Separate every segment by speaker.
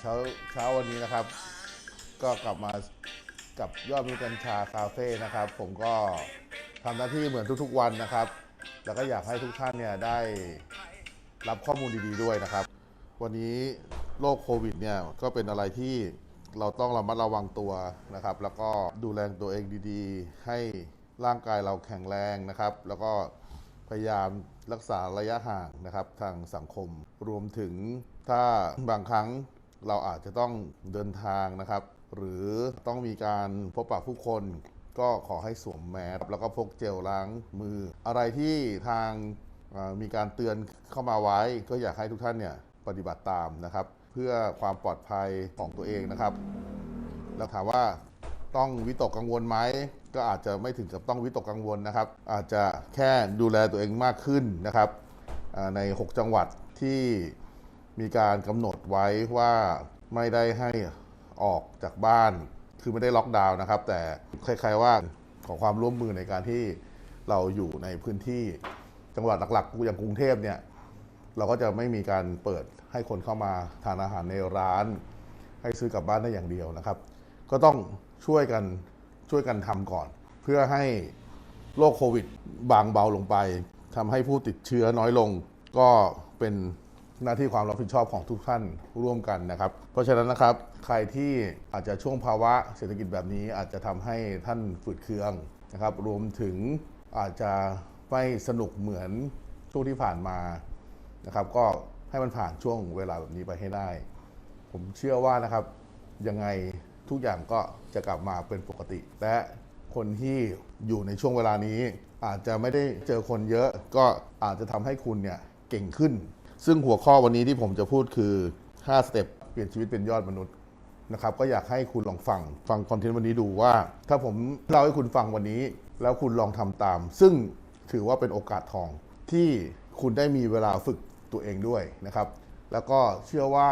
Speaker 1: เช้าเช้าวันนี้นะครับ ก็กลับมากับยอดมิกัญชาคาเฟ่นะครับ ผมก็ทำหน้าที่เหมือนทุกๆวันนะครับ แล้วก็อยากให้ทุกท่านเนี่ยได้รับข้อมูลดีๆด้วยนะครับ วันนี้โรคโควิดเนี่ยก็เป็นอะไรที่เราต้องระมัดระวังตัวนะครับ แล้วก็ดูแลตัวเองดีๆ ให้ร่างกายเราแข็งแรงนะครับ แล้วก็พยายามรักษาระยะห่างนะครับทางสังคม รวมถึงถ้าบางครั้ง เราอาจจะต้องเดินทางนะครับ หรือต้องมีการพบปะผู้คนก็ขอให้สวมแมสแล้วก็พกเจลล้างมือ อะไรที่ทางมีการเตือนเข้ามาไว้ ก็อยากให้ทุกท่านเนี่ยปฏิบัติตามนะครับ เพื่อความปลอดภัยของตัวเองนะครับ แล้วถามว่าต้องวิตกกังวลไหมก็อาจจะไม่ถึงกับต้องวิตกกังวลนะครับ อาจจะแค่ดูแลตัวเองมากขึ้นนะครับใน 6 จังหวัดที่ มีการกำหนดไว้ว่าไม่ได้ให้ออกจากบ้าน คือไม่ได้ล็อกดาวน์นะครับ แต่คล้ายๆว่าขอความร่วมมือในการที่เราอยู่ในพื้นที่จังหวัดหลักๆอย่างกรุงเทพเนี่ยเราก็จะไม่มีการเปิดให้คนเข้ามาทานอาหารในร้าน ให้ซื้อกลับบ้านได้อย่างเดียวนะครับ ก็ต้องช่วยกันช่วยกันทำก่อน เพื่อให้โรคโควิดบางเบาลงไปทำให้ผู้ติดเชื้อน้อยลง ก็เป็น หน้าที่ความรับผิดชอบของทุกท่านร่วมกันนะครับ เพราะฉะนั้นนะครับใครที่อาจจะช่วงภาวะเศรษฐกิจแบบนี้อาจจะทำให้ท่านฝืดเคืองนะครับ รวมถึงอาจจะไม่สนุกเหมือนช่วงที่ผ่านมานะครับ ก็ให้มันผ่านช่วงเวลาแบบนี้ไปให้ได้ ผมเชื่อว่านะครับยังไงทุกอย่างก็จะกลับมาเป็นปกติ และคนที่อยู่ในช่วงเวลานี้ อาจจะไม่ได้เจอคนเยอะ ก็อาจจะทำให้คุณเนี่ยเก่งขึ้น ซึ่งหัวข้อวันนี้ที่ผมจะพูดคือ 5 สเต็ปเปลี่ยนชีวิตเป็นยอดมนุษย์นะครับก็อยากให้คุณลองฟังฟังคอนเทนต์วันนี้ดูว่า ถ้าผมเล่าให้คุณฟังวันนี้ แล้วคุณลองทำตาม ซึ่งถือว่าเป็นโอกาสทองที่คุณได้มีเวลาฝึกตัวเองด้วยนะครับ แล้วก็เชื่อว่า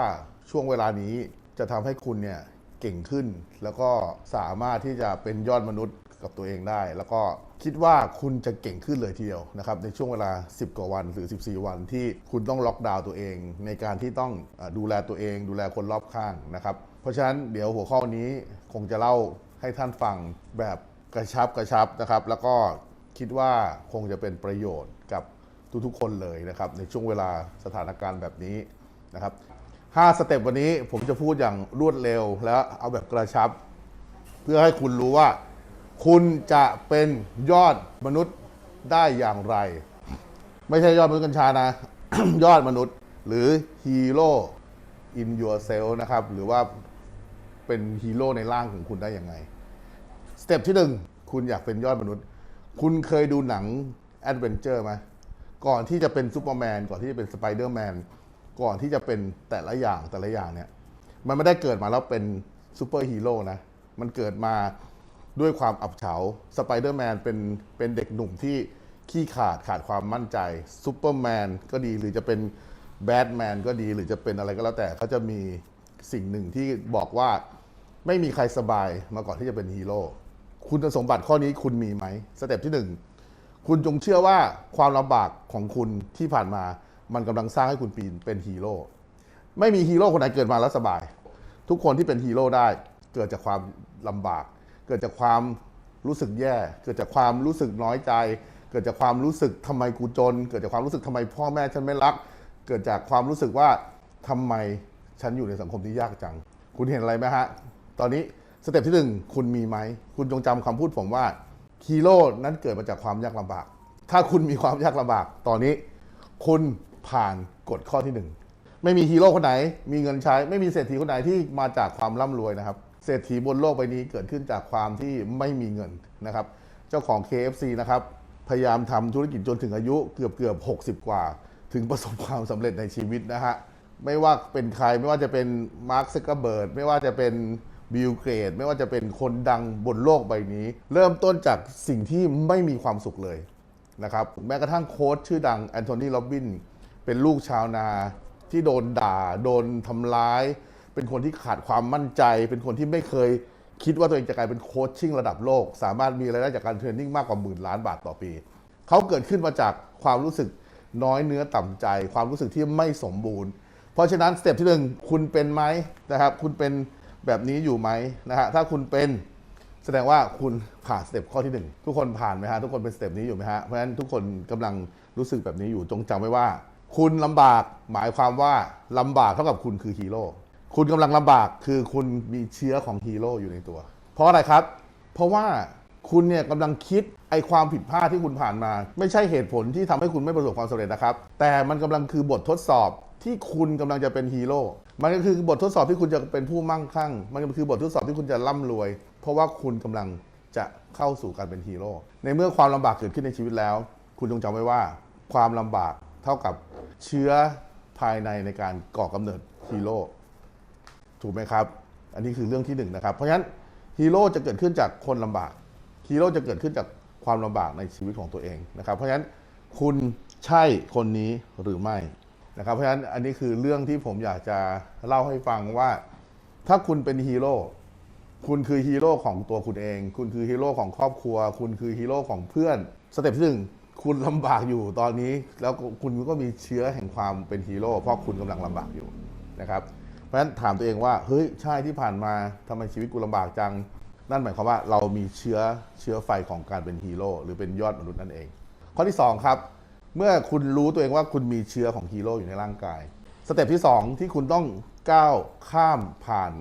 Speaker 1: ช่วงเวลานี้จะทำให้คุณเนี่ยเก่งขึ้น แล้วก็สามารถที่จะเป็นยอดมนุษย์กับตัวเองได้ แล้วก็ คิดว่าคุณจะเก่งขึ้นเลยทีเดียวนะครับในช่วงเวลา 10 กว่าวันหรือ 14 วันที่คุณต้องล็อกดาวน์ตัวเอง ในการที่ต้องดูแลตัวเอง ดูแลคนรอบข้างนะครับ เพราะฉะนั้นเดี๋ยวหัวข้อนี้คงจะเล่าให้ท่านฟังแบบกระชับกระชับนะครับ แล้วก็คิดว่าคงจะเป็นประโยชน์กับทุกๆคนเลยนะครับในช่วงเวลาสถานการณ์แบบนี้นะครับ5สเต็ปวันนี้ผมจะพูดอย่างรวดเร็วแล้วเอาแบบกระชับ เพื่อให้คุณรู้ว่า คุณจะเป็นยอดมนุษย์ได้อย่างไร ไม่ใช่ยอดมนุษย์กัญชานะ ยอดมนุษย์หรือฮีโร่ in yourself นะครับ หรือว่าเป็นฮีโร่ในร่างของคุณได้อยังไงสเต็ปที่หนึ่งคุณอยากเป็นยอดมนุษย์ คุณเคยดูหนังแอดเวนเจอร์ไหมก่อนที่จะเป็นซูเปอร์แมนก่อนที่จะเป็นสไปเดอร์แมนก่อนที่จะเป็นแต่ละอย่างแต่ละอย่างเนี่ย มันไม่ได้เกิดมาแล้วเป็นซูเปอร์ฮีโร่นะ มันเกิดมา ด้วยความอับเฉาสไปเดอร์แมนเป็นเป็นเด็กหนุ่มที่ขี้ขาดขาดความมั่นใจซูเปอร์แมนก็ดีหรือจะเป็นแบทแมนก็ดีหรือจะเป็นอะไรก็แล้วแต่เขาจะมีสิ่งหนึ่งที่บอกว่าไม่มีใครสบายมาก่อนที่จะเป็นฮีโร่คุณสมบัติข้อนี้คุณมีไหมสเต็ปที่หนึ่งคุณจงเชื่อว่าความลำบากของคุณที่ผ่านมามันกำลังสร้างให้คุณปีนเป็นฮีโร่ไม่มีฮีโร่คนไหนเกิดมาแล้วสบาย ทุกคนที่เป็นฮีโร่ได้เกิดจากความลำบาก เกิดจากความรู้สึกแย่ เกิดจากความรู้สึกน้อยใจ เกิดจากความรู้สึกทำไมกูจน เกิดจากความรู้สึกทำไมพ่อแม่ฉันไม่รัก เกิดจากความรู้สึกว่าทำไมฉันอยู่ในสังคมที่ยากจัง คุณเห็นอะไรไหมฮะ ตอนนี้สเต็ปที่หนึ่งคุณมีไหม คุณจงจำคำพูดผมว่าฮีโร่นั้นเกิดมาจากความยากลำบาก ถ้าคุณมีความยากลำบาก ตอนนี้ คุณผ่านกฎข้อที่หนึ่งไม่มีฮีโร่คนไหน มีเงินใช้ ไม่มีเศรษฐีคนไหนที่มาจากความร่ำรวยนะครับ เศรษฐีบนโลกใบนี้เกิดขึ้นจากความที่ไม่มีเงินนะครับ เจ้าของ KFC นะครับ พยายามทำธุรกิจจนถึงอายุเกือบเกือบ 60 กว่า ถึงประสบความสำเร็จในชีวิตนะฮะ ไม่ว่าเป็นใครไม่ว่าจะเป็นมาร์คซักเกอร์เบิร์ดไม่ว่าจะเป็นบิลเกรดไม่ว่าจะเป็นคนดังบนโลกใบนี้ เริ่มต้นจากสิ่งที่ไม่มีความสุขเลยนะครับแม้กระทั่งโค้ชชื่อดังแอนโทนีโรบินเป็นลูกชาวนาที่โดนด่า โดนทำร้าย เป็นคนที่ขาดความมั่นใจ เป็นคนที่ไม่เคยคิดว่าตัวเองจะกลายเป็นโคชชิ่งระดับโลก สามารถมีรายได้จากการเทรนนิ่งมากกว่าหมื่นล้านบาทต่อปี เขาเกิดขึ้นมาจากความรู้สึกน้อยเนื้อต่ำใจ ความรู้สึกที่ไม่สมบูรณ์ เพราะฉะนั้นสเต็ปที่หนึ่งคุณเป็นไหมนะครับ คุณเป็นแบบนี้อยู่ไหมนะฮะถ้าคุณเป็นแสดงว่าคุณผ่านสเต็ปข้อที่หนึ่งทุกคนผ่านไหมฮะทุกคนเป็นสเต็ปนี้อยู่ไหมฮะเพราะฉะนั้นทุกคนกำลังรู้สึกแบบนี้อยู่จงจำไว้ว่า คุณลำบากหมายความว่าลำบากเท่ากับคุณคือฮีโร่ คุณกำลังลำบากคือคุณมีเชื้อของฮีโร่อยู่ในตัว เพราะอะไรครับ เพราะว่าคุณเนี่ยกำลังคิดไอความผิดพลาดที่คุณผ่านมา ไม่ใช่เหตุผลที่ทำให้คุณไม่ประสบความสำเร็จนะครับ แต่มันกำลังคือบททดสอบที่คุณกำลังจะเป็นฮีโร่มันก็คือบททดสอบที่คุณจะเป็นผู้มั่งคั่ง มันก็คือบททดสอบที่คุณจะร่ำรวย เพราะว่าคุณกำลังจะเข้าสู่การเป็นฮีโร่ในเมื่อความลำบากเกิดขึ้นในชีวิตแล้ว คุณจงจำไว้ว่า ความลำบากเท่ากับเชื้อภายในในการก่อกำเนิดฮีโร่ ถูกไหมครับ อันนี้คือเรื่องที่หนึ่งนะครับ เพราะฉะนั้นฮีโร่จะเกิดขึ้นจากคนลำบากฮีโร่จะเกิดขึ้นจากความลำบากในชีวิตของตัวเองนะครับ เพราะฉะนั้นคุณใช่คนนี้หรือไม่นะครับ เพราะฉะนั้นอันนี้คือเรื่องที่ผมอยากจะเล่าให้ฟังว่า ถ้าคุณเป็นฮีโร่คุณคือฮีโร่ของตัวคุณเอง คุณคือฮีโร่ของครอบครัว คุณคือฮีโร่ของเพื่อน สเต็ปที่หนึ่งคุณลำบากอยู่ตอนนี้ แล้วคุณก็มีเชื้อแห่งความเป็นฮีโร่เพราะคุณกำลังลำบากอยู่นะครับ เพราะฉะนั้นถามตัวเองว่าเฮ้ยใช่ที่ผ่านมาทำไมชีวิตกูลำบากจัง นั่นหมายความว่าเรามีเชื้อเชื้อไฟของการเป็นฮีโร่หรือเป็นยอดมนุษย์นั่นเอง ข้อที่ 2 ครับ เมื่อคุณรู้ตัวเองว่าคุณมีเชื้อของฮีโร่อยู่ในร่างกาย สเต็ปที่ 2 ที่คุณต้องก้าวข้ามผ่าน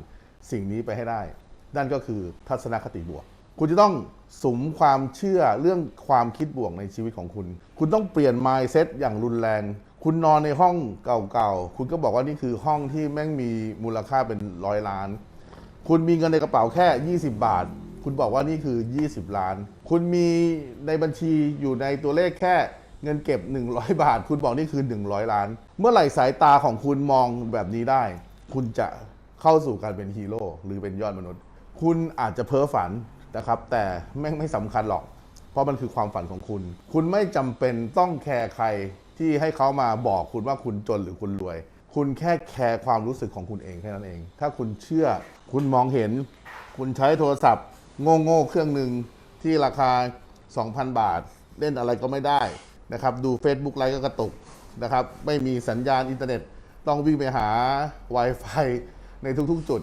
Speaker 1: สิ่งนี้ไปให้ได้ นั่นก็คือทัศนคติบวก คุณจะต้องสมความเชื่อเรื่องความคิดบวกในชีวิตของคุณ คุณต้องเปลี่ยน mindset อย่างรุนแรง คุณนอนในห้องเก่าๆ คุณก็บอกว่านี่คือห้องที่แม่งมีมูลค่าเป็นร้อยล้าน คุณมีเงินในกระเป๋าแค่ 20 บาท คุณบอกว่านี่คือ 20 ล้าน คุณมีในบัญชีอยู่ในตัวเลขแค่เงินเก็บ 100 บาท คุณบอกนี่คือ 100 ล้าน เมื่อไหร่สายตาของคุณมองแบบนี้ได้ คุณจะเข้าสู่การเป็นฮีโร่หรือเป็นยอดมนุษย์ คุณอาจจะเพ้อฝันนะครับ แต่แม่งไม่สำคัญหรอก เพราะมันคือความฝันของคุณ คุณไม่จำเป็นต้องแคร์ใคร ที่ให้เขามาบอกคุณว่าคุณจนหรือคุณรวย คุณแค่แคร์ความรู้สึกของคุณเองแค่นั้นเอง ถ้าคุณเชื่อคุณมองเห็น คุณใช้โทรศัพท์ โง่ๆเครื่องหนึ่งที่ราคา 2,000 บาท เล่นอะไรก็ไม่ได้นะครับดู Facebook ไลฟ์ก็กระตุกนะครับไม่มีสัญญาณอินเทอร์เน็ตต้องวิ่งไปหา Wi-Fi ในทุกๆ จุด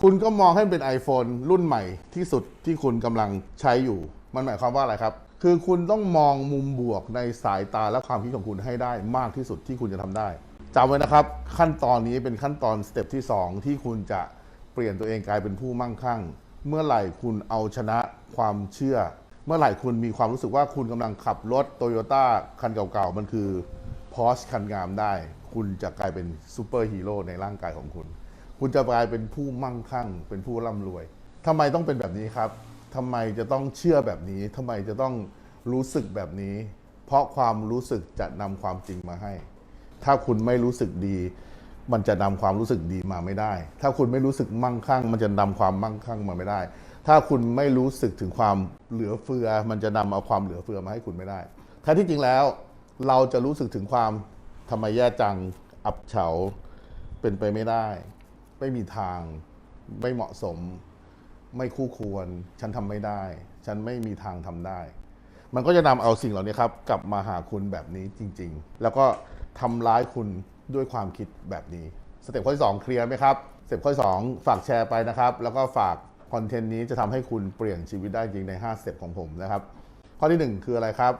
Speaker 1: คุณก็มองให้เป็น iPhone รุ่นใหม่ที่สุดที่คุณกำลังใช้อยู่ มันหมายความว่าอะไรครับ คือคุณต้องมองมุมบวกในสายตาและความคิดของคุณให้ได้มากที่สุดที่คุณจะทำได้จำไว้นะครับ ขั้นตอนนี้เป็นขั้นตอนสเต็ปที่ 2 ที่คุณจะเปลี่ยนตัวเองกลายเป็นผู้มั่งคั่ง เมื่อไหร่คุณเอาชนะความเชื่อ เมื่อไหร่คุณมีความรู้สึกว่าคุณกำลังขับรถโตโยต้าคันเก่าๆ มันคือพอ h คันงามได้ คุณจะกลายเป็นซูเปอร์ฮีโร่ในร่างกายของคุณ คุณจะกลายเป็นผู้มั่งคั่ง เป็นผู้ร่ำรวยทำไมต้องเป็นแบบนี้ครับ ทำไมจะต้องเชื่อแบบนี้ทำไมจะต้องรู้สึกแบบนี้ เพราะความรู้สึกจะนำความจริงมาให้ ถ้าคุณไม่รู้สึกดี มันจะนำความรู้สึกดีมาไม่ได้ ถ้าคุณไม่รู้สึกมั่งคั่ง มันจะนำความมั่งคั่งมาไม่ได้ ถ้าคุณไม่รู้สึกถึงความเหลือเฟือ มันจะนำเอาความเหลือเฟือมาให้คุณไม่ได้แท้ที่จริงแล้ว เราจะรู้สึกถึงความทำไมแย่จังอับเฉาเป็นไปไม่ได้ ไม่มีทางไม่เหมาะสม ไม่คู่ควร ฉันทำไม่ได้ ฉันไม่มีทางทำได้ มันก็จะนำเอาสิ่งเหล่านี้ครับกลับมาหาคุณแบบนี้จริง ๆ แล้วก็ทำร้ายคุณด้วยความคิดแบบนี้ สเต็ปข้อที่2เคลียร์ไหมครับ สเต็ปข้อที่2ฝากแชร์ไปนะครับ แล้วก็ฝากคอนเทนต์นี้จะทำให้คุณเปลี่ยนชีวิตได้จริงใน 5 สเต็ปของผมนะครับ ข้อที่ 1 คืออะไรครับ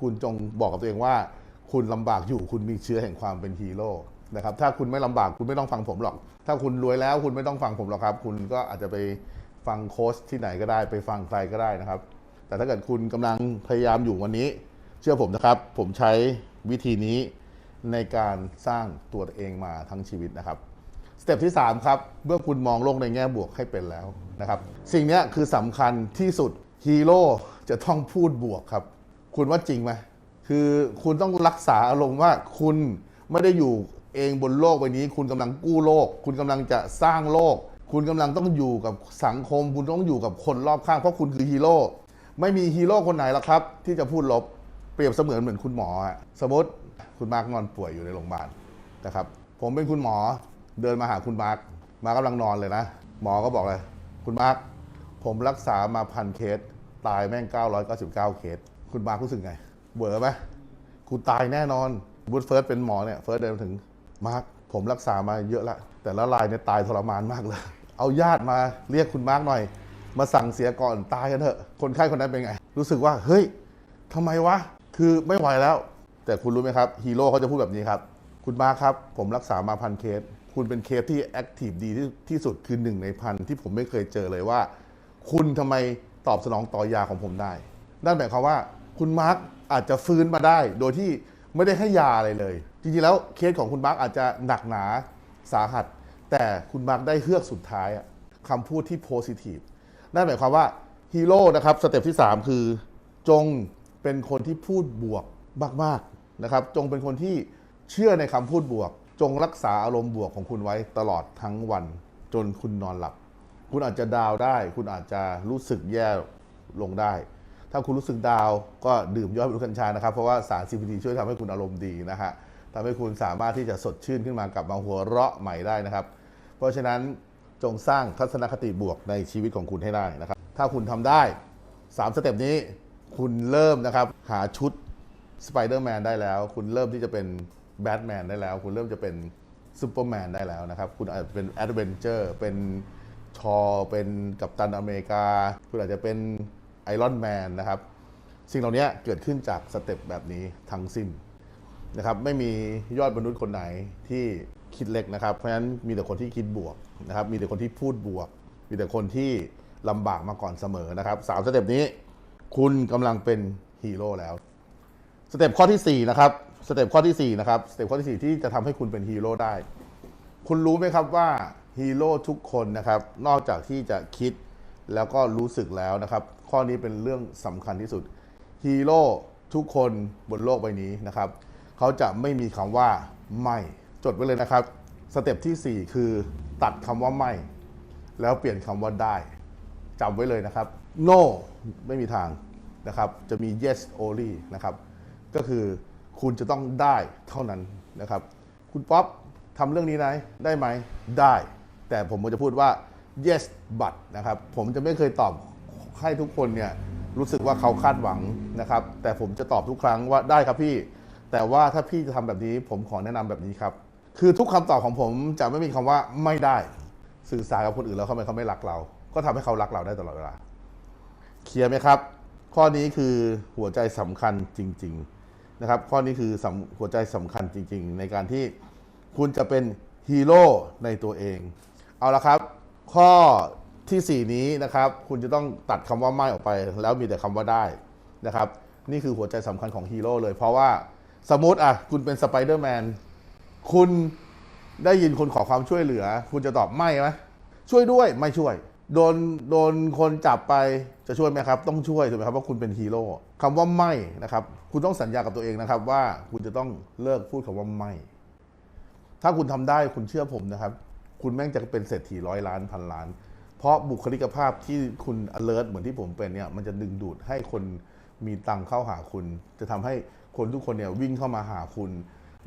Speaker 1: คุณจงบอกกับตัวเองว่า คุณลำบากอยู่คุณมีเชื้อแห่งความเป็นฮีโร่นะครับ ถ้าคุณไม่ลำบากคุณไม่ต้องฟังผมหรอก ถ้าคุณรวยแล้วคุณไม่ต้องฟังผมหรอกครับ คุณก็อาจจะไป ฟังโค้ชที่ไหนก็ได้ไปฟังใครก็ได้นะครับ แต่ถ้าเกิดคุณกำลังพยายามอยู่วันนี้ เชื่อผมนะครับ ผมใช้วิธีนี้ในการสร้างตัวเองมาทั้งชีวิตนะครับสเต็ปที่ 3 ครับ เมื่อคุณมองโลกในแง่บวกให้เป็นแล้วนะครับ สิ่งนี้คือสำคัญที่สุดฮีโร่จะต้องพูดบวกครับ คุณว่าจริงไหมคือคุณต้องรักษาอารมณ์ว่าคุณไม่ได้อยู่เองบนโลกใบนี้ คุณกำลังกู้โลก คุณกำลังจะสร้างโลก คุณกำลังต้องอยู่กับสังคม คุณต้องอยู่กับคนรอบข้าง เพราะคุณคือฮีโร่ไม่มีฮีโร่คนไหนหรอกครับ ที่จะพูดลบเปรียบเสมือนเหมือนคุณหมอสมมติคุณมาร์กนอนป่วยอยู่ในโรงพยาบาลนะครับ ผมเป็นคุณหมอเดินมาหาคุณมาร์กมาร์กกำลังนอนเลยนะ หมอก็บอกเลย คุณมาร์กผมรักษามาพันเคส ตายแม่ง 999 เคส คุณมาร์กรู้สึกไง เบื่อไหมกูตายแน่นอนบูธเฟิร์สเป็นหมอเนี่ยเฟิร์สเดินมาถึงมาร์กผมรักษามาเยอะละ แต่ละรายเนี่ยตายทรมานมากเลย เอาญาติมาเรียกคุณมาร์กหน่อย มาสั่งเสียก่อนตายกันเถอะ คนไข้คนนั้นเป็นไง รู้สึกว่าเฮ้ยทำไมวะ คือไม่ไหวแล้ว แต่คุณรู้ไหมครับฮีโร่เขาจะพูดแบบนี้ครับ คุณมาร์คครับ ผมรักษามาพันเคส คุณเป็นเคสที่แอคทีฟดีที่ที่สุดคือหนึ่งในพันที่ผมไม่เคยเจอเลยว่า คุณทำไมตอบสนองต่อยาของผมได้ นั่นหมายความว่าคุณมาร์กอาจจะฟื้นมาได้ โดยที่ไม่ได้ให้ยาอะไรเลย จริงๆแล้วเคสของคุณมาร์กอาจจะหนักหนาสาหัส แต่คุณมาร์กได้เฮือกสุดท้ายอะคำพูดที่โพซิทีฟนั่นหมายความว่าฮีโร่นะครับสเต็ปที่ 3 คือ จงเป็นคนที่พูดบวกมากๆนะครับ จงเป็นคนที่เชื่อในคำพูดบวก จงรักษาอารมณ์บวกของคุณไว้ตลอดทั้งวัน จนคุณนอนหลับ คุณอาจจะดาวได้ คุณอาจจะรู้สึกแย่ลงได้ ถ้าคุณรู้สึกดาวก็ดื่มยอดมนุษย์กัญชานะครับ เพราะว่าสาร CBD ช่วยทำให้คุณอารมณ์ดีนะฮะ ทำให้คุณสามารถที่จะสดชื่นขึ้นมากลับมาหัวเราะใหม่ได้นะครับ เพราะฉะนั้นจงสร้างทัศนคติบวกในชีวิตของคุณให้ได้นะครับ ถ้าคุณทำได้ 3 สเต็ปนี้คุณเริ่มนะครับหาชุดสไปเดอร์แมนได้แล้ว คุณเริ่มที่จะเป็นแบทแมนได้แล้ว คุณเริ่มจะเป็นซูเปอร์แมนได้แล้วนะครับ คุณอาจจะเป็นแอดเวนเจอร์เป็นชอเป็นกัปตันอเมริกา คุณอาจจะเป็นไอรอนแมนนะครับ สิ่งเหล่านี้เกิดขึ้นจากสเต็ปแบบนี้ทั้งสิ้น นะครับไม่มียอดมนุษย์คนไหนที่คิดเล็กนะครับ เพราะฉะนั้นมีแต่คนที่คิดบวกนะครับมีแต่คนที่พูดบวก มีแต่คนที่ลำบากมาก่อนเสมอนะครับสามสเต็ปนี้ คุณกำลังเป็นฮีโร่แล้วสเต็ปข้อที่4นะครับสเต็ปข้อที่4นะครับสเต็ปข้อที่ 4 ที่จะทำให้คุณเป็นฮีโร่ได้ คุณรู้ไหมครับว่าฮีโร่ทุกคนนะครับ นอกจากที่จะคิดแล้วก็รู้สึกแล้วนะครับ ข้อนี้เป็นเรื่องสำคัญที่สุดฮีโร่ทุกคนบนโลกใบนี้นะครับ เขาจะไม่มีคำว่าไม่จดไว้เลยนะครับ สเต็ปที่ 4 คือตัดคำว่าไม่ แล้วเปลี่ยนคำว่าได้จำไว้เลยนะครับ no ไม่มีทางนะครับ จะมี yes only นะครับ ก็คือคุณจะต้องได้เท่านั้นนะครับ คุณป๊อปทำเรื่องนี้ไหมได้ไหมได้ แต่ผมจะพูดว่า yes but นะครับ ผมจะไม่เคยตอบให้ทุกคนเนี่ยรู้สึกว่าเขาคาดหวังนะครับ แต่ผมจะตอบทุกครั้งว่าได้ครับพี่ แต่ว่าถ้าพี่จะทำแบบนี้ผมขอแนะนำแบบนี้ครับ คือทุกคำตอบของผมจะไม่มีคำว่าไม่ได้ สื่อสารกับคนอื่นแล้วเขาไม่เขาไม่รักเรา ก็ทำให้เขารักเราได้ตลอดเวลา เคลียร์ไหมครับ ข้อนี้คือหัวใจสำคัญจริง ๆนะครับ ข้อนี้คือสำหัวใจสำคัญจริง ๆ ในการที่คุณจะเป็นฮีโร่ในตัวเอง เอาละครับ ข้อทีสี่ 4 นี้นะครับ คุณจะต้องตัดคำว่าไม่ออกไป แล้วมีแต่คำว่าได้นะครับ นี่คือหัวใจสำคัญของฮีโร่เลย เพราะว่า สมมติอะ คุณเป็นสไปเดอร์แมน คุณได้ยินคนขอความช่วยเหลือ คุณจะตอบไม่ไหมช่วยด้วยไม่ช่วย โดนโดนคนจับไปจะช่วยไหมครับ ต้องช่วยถูกไหมครับว่าคุณเป็นฮีโร่คำว่าไม่นะครับ คุณต้องสัญญากับตัวเองนะครับ ว่าคุณจะต้องเลิกพูดคำว่าไม่ ถ้าคุณทำได้คุณเชื่อผมนะครับ คุณแม่งจะเป็นเศรษฐีร้อยล้านพันล้าน เพราะบุคลิกภาพที่คุณ alert เหมือนที่ผมเป็นเนี่ยมันจะดึงดูดให้คนมีตังเข้าหาคุณ จะทำให้ คนทุกคนเนี่ยวิ่งเข้ามาหาคุณ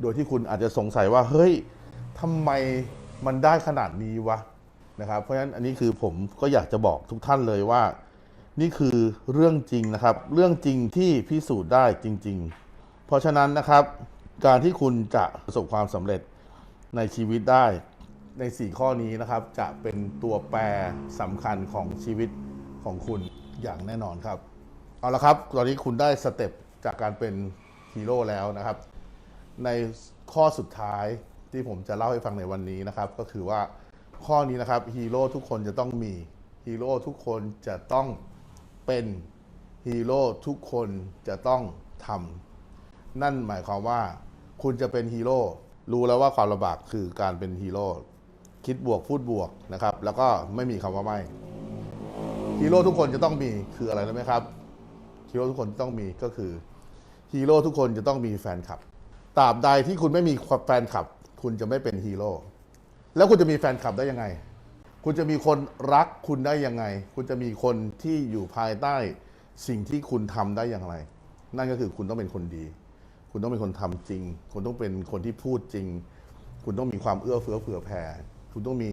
Speaker 1: โดยที่คุณอาจจะสงสัยว่าเฮ้ยทำไมมันได้ขนาดนี้วะนะครับเพราะฉะนั้นอันนี้คือผมก็อยากจะบอกทุกท่านเลยว่า นี่คือเรื่องจริงนะครับ เรื่องจริงที่พิสูจน์ได้จริง ๆ เพราะฉะนั้นนะครับ การที่คุณจะประสบความสำเร็จในชีวิตได้ใน 4 ข้อนี้นะครับ จะเป็นตัวแปรสำคัญของชีวิตของคุณอย่างแน่นอนครับ เอาละครับ ตอนนี้คุณได้สเต็ปจากการเป็น ฮีโร่แล้วนะครับ ในข้อสุดท้ายที่ผมจะเล่าให้ฟังในวันนี้นะครับ ก็คือว่าข้อนี้นะครับฮีโร่ทุกคนจะต้องมีฮีโร่ทุกคนจะต้องเป็นฮีโร่ทุกคนจะต้องทำนั่นหมายความว่า คุณจะเป็นฮีโร่รู้แล้วว่าความลำบากคือการเป็นฮีโร่คิดบวกพูดบวกนะครับ แล้วก็ไม่มีคำว่าไม่ฮีโร่ทุกคนจะต้องมีคืออะไรรู้ไหมครับฮีโร่ทุกคนต้องมีก็คือ ฮีโร่ทุกคนจะต้องมีแฟนคลับตราบใดที่คุณไม่มีแฟนคลับ คุณจะไม่เป็นฮีโร่แล้วคุณจะมีแฟนคลับได้ยังไง คุณจะมีคนรักคุณได้ยังไง คุณจะมีคนที่อยู่ภายใต้สิ่งที่คุณทำได้อย่างไร นั่นก็คือคุณต้องเป็นคนดี คุณต้องเป็นคนทำจริง คุณต้องเป็นคนที่พูดจริง คุณต้องมีความเอื้อเฟื้อเผื่อแผ่คุณต้องมี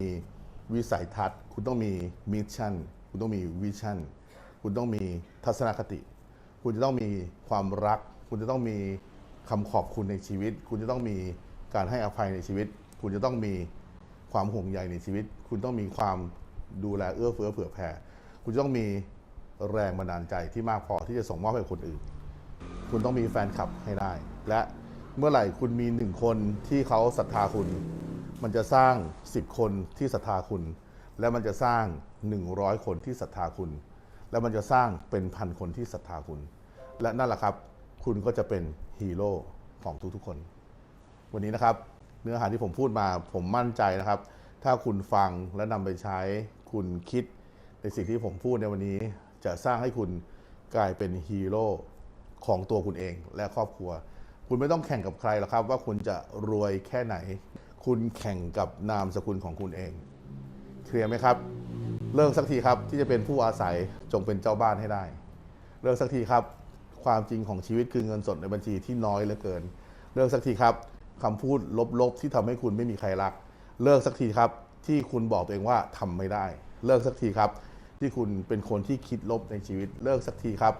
Speaker 1: วิสัยทัศน์ คุณต้องมีมิชชั่น คุณต้องมีวิชั่น คุณต้องมีทัศนคติ คุณจะต้องมีความรัก คุณจะต้องมีคำขอบคุณในชีวิต คุณจะต้องมีการให้อภัยในชีวิต คุณจะต้องมีความห่วงใยในชีวิต คุณต้องมีความดูแลเอื้อเฟื้อเผื่อแผ่ คุณจะต้องมีแรงบันดาลใจที่มากพอที่จะส่งมอบให้คนอื่น คุณต้องมีแฟนคลับให้ได้ และเมื่อไหร่คุณมีหนึ่งคนที่เขาศรัทธาคุณ มันจะสร้าง 10 คนที่ศรัทธาคุณ และมันจะสร้าง 100 คนที่ศรัทธาคุณ และมันจะสร้างเป็นพันคนที่ศรัทธาคุณ และนั่นแหละครับ คุณก็จะเป็นฮีโร่ของทุกๆคน วันนี้นะครับ เนื้อหาที่ผมพูดมาผมมั่นใจนะครับ ถ้าคุณฟังและนำไปใช้ คุณคิดในสิ่งที่ผมพูดในวันนี้ จะสร้างให้คุณกลายเป็นฮีโร่ของตัวคุณเองและครอบครัว คุณไม่ต้องแข่งกับใครหรอกครับ ว่าคุณจะรวยแค่ไหน คุณแข่งกับนามสกุลของคุณเอง เคลียร์ไหมครับ เลิกสักทีครับที่จะเป็นผู้อาศัยจงเป็นเจ้าบ้านให้ได้ เลิกสักทีครับ ความจริงของชีวิตคือเงินสดในบัญชีที่น้อยเหลือเกิน เลิกสักทีครับคำพูดลบๆที่ทำให้คุณไม่มีใครรัก เลิกสักทีครับที่คุณบอกตัวเองว่าทำไม่ได้ เลิกสักทีครับ ที่คุณเป็นคนที่คิดลบในชีวิต เลิกสักทีครับ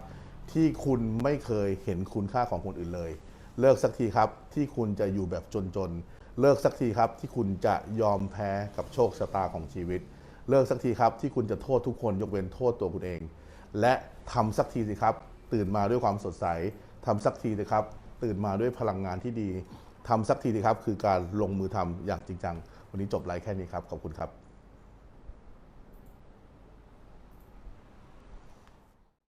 Speaker 1: ที่คุณไม่เคยเห็นคุณค่าของคนอื่นเลย เลิกสักทีครับที่คุณจะอยู่แบบจนๆ เลิกสักทีครับที่คุณจะยอมแพ้กับโชคชะตาของชีวิต เลิกสักทีครับที่คุณจะโทษทุกคนยกเว้นโทษตัวคุณเอง และทำสักทีสิครับ ตื่นมาด้วยความสดใสทำสักทีนะครับ ตื่นมาด้วยพลังงานที่ดีทำสักทีนะครับ คือการลงมือทำอย่างจริงจัง วันนี้จบไลฟ์แค่นี้ครับ ขอบคุณครับ